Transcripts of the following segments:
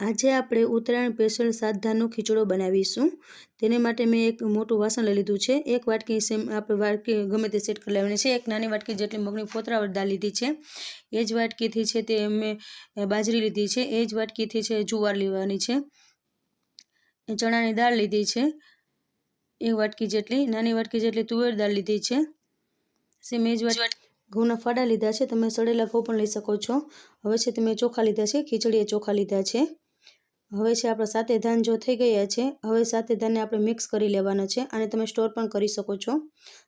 આજે આપણે ઉત્તરાયણ સ્પેશિયલ સાતધાનો ખીચડો બનાવીશું. તેને માટે મેં એક મોટું વાસણ લઈ લીધું છે. એક વાટકી સેમ આપણે વાટકી ગમે તે સેટ કરી લેવાની છે. એક નાની વાટકી જેટલી મગની ફોતરાવર દાળ લીધી છે. એ જ વાટકીથી છે તે મેં બાજરી લીધી છે. એ જ વાટકીથી છે જુવાર લેવાની છે. ચણાની દાળ લીધી છે. એક વાટકી જેટલી. નાની વાટકી જેટલી તુવેર દાળ લીધી છે. સેમ એ જ ઘઉંના ફાડા લીધા છે. તમે સડેલા ઘઉં પણ લઈ શકો છો. હવે છે તમે ચોખા લીધા છે. ખીચડીએ ચોખા લીધા છે. હવે છે, આપણા સાતે ધાન જો થઈ ગયા છે, હવે સાતે ધાનને આપણે મિક્સ કરી લેવાના છે અને તમે સ્ટોર પણ કરી શકો છો.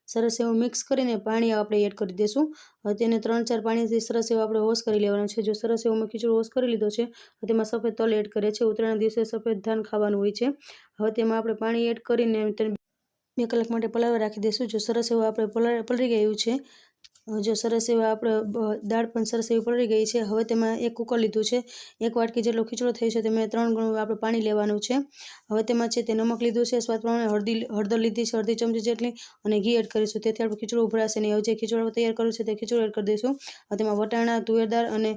સરસ એવું મિક્સ કરીને પાણી આપણે એડ કરી દઈશું હવે તેને ત્રણ ચાર પાણીથી સરસ એવું આપણે વોશ કરી લેવાનું છે. જો સરસ એવું મેં ખીચડો વોશ કરી લીધો છે તેમાં સફેદ તલ એડ કરે છે. ઉત્તરાયણ દિવસે સફેદ ધાન ખાવાનું હોય છે. હવે તેમાં આપણે પાણી એડ કરીને તેને બે કલાક માટે પલાળવા રાખી દઈશું જો સરસ એવું આપણે પલળી ગયું છે જો સરસ એવા આપણે દાળ પણ સરસ એવી પલળી ગઈ છે. હવે તેમાં એક કુકર લીધું છે. એક વાટકી જેટલો ખીચડો થયો છે, તેમાં ત્રણ ગણું આપણે પાણી લેવાનું છે. હવે તેમાં છે તે નમક લીધું છે, સ્વાદ પ્રમાણે હળદી, હળદર લીધી છે અડધી ચમચી જેટલી અને ઘી એડ કરીશું તેથી આપણે ખીચડો ઉભરાશે નહીં. હવે જે ખીચડો તૈયાર કર્યું છે તે ખીચડો એડ કરી દઈશું. તેમાં વટાણા તુવેરદાર અને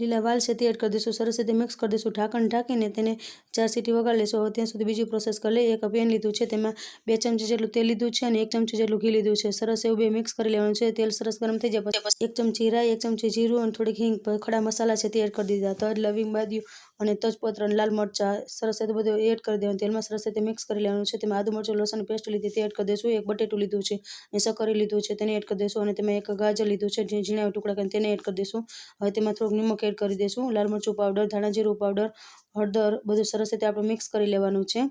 લીલા વાલ છે તે એડ કરી દઈશું, સરસ રીતે મિક્સ કરી દઈશું, ઢાંકણ ઢાંકીને તેને ચાર સીટી વગાડી લઈશું હવે ત્યાં સુધી બીજી પ્રોસેસ કરી લઈએ. એક પેન લીધું છે, તેમાં બે ચમચી જેટલું તેલ લીધું છે અને એક ચમચી જેટલું ઘી લીધું છે. સરસ એવું બે મિક્સ કરી લેવાનું છે. તેલ સરસ ગરમ થઈ જાય પછી એક ચમચી રાઈ એક ચમચી જીરું અને થોડીક હિંગ ખડા મસાલા છે તે એડ કરી દીધા. તજ લવિંગ બાદ્યું અને તજપત્ર અને લાલ મરચાં સરસ રીતે બધું એડ કરી દેવાનું. તેલમાં સરસ રીતે મિક્સ કરી લેવાનું છે. તેમાં આદુ મરચું, લસણ, પેસ્ટ લીધી તે એડ કરી દઈશું. એક બટેટું લીધું છે અને સક્કરી લીધું છે તેને એડ કરી દઈશું અને તેમાં એક ગાજર લીધું છે જે ઝીણા ટુકડા કરીને તેને એડ કરી દઈશું. હવે તેમાં થોડુંક નિમક એડ કરી દઈશું. લાલ મરચું પાવડર ધાણા જીરું પાવડર હળદર બધું સરસ રીતે આપણે મિક્સ કરી લેવાનું છે.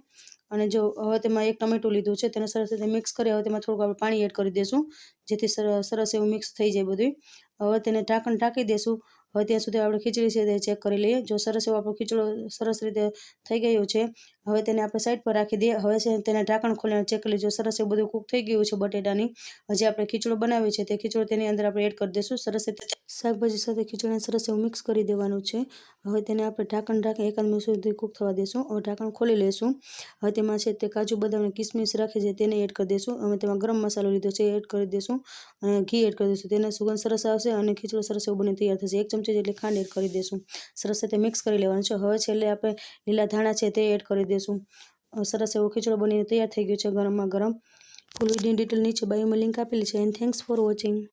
અને જો હવે તેમાં એક ટમેટું લીધું છે, તેને સરસ રીતે મિક્સ કરી હવે તેમાં થોડુંક આપણે પાણી એડ કરી દઈશું, જેથી સરસ એવું મિક્સ થઈ જાય બધું હવે તેને ઢાંકણ ઢાંકી દઈશું. હવે ત્યાં સુધી આપણે ખીચડી છે તે ચેક કરી લઈએ. જો સરસ એવો આપણો ખીચડો સરસ રીતે થઈ ગયો છે હવે તેને આપણે સાઈડ પર રાખી દઈએ. હવે તેને ઢાંકણ ખોલીને ચેક કરી લઈએ સરસ એવું બધું કૂક થઈ ગયું છે બટેટાની. હજી આપણે ખીચડો બનાવ્યો છે તે ખીચડો તેની અંદર આપણે એડ કરી દઈશું. સરસ રીતે શાકભાજી સાથે ખીચડીને સરસ એવું મિક્સ કરી દેવાનું છે. હવે તેને આપણે ઢાંકણ ઢાંકી એકાદ મિનિટ સુધી કૂક થવા દઈશું. હવે ઢાંકણ ખોલી લઈશું. હવે તેમાં છે તે કાજુ, બદામ કિસમિસ રાખી છે તેને એડ કરી દઈશું. હવે તેમાં ગરમ મસાલો લીધો છે એડ કરી દઈશું. અને ઘી એડ કરી દઈશું. તેને સુગંધ સરસ આવશે અને ખીચડો સરસ એવું બની તૈયાર થશે. એક ચમચી જેટલી ખાંડ એડ કરી દઈશું. સરસ રીતે મિક્સ કરી લેવાનું છે. હવે છેલ્લે આપણે લીલા ધાણા છે તે એડ કરી દઈશું સરસ એવો ખીચડો બનીને તૈયાર થઈ ગયો છે ગરમમાં ગરમ. ફૂલ વીડિયો ડિટેલ નીચે બાયોમાં લિંક આપેલી છે. And thanks for watching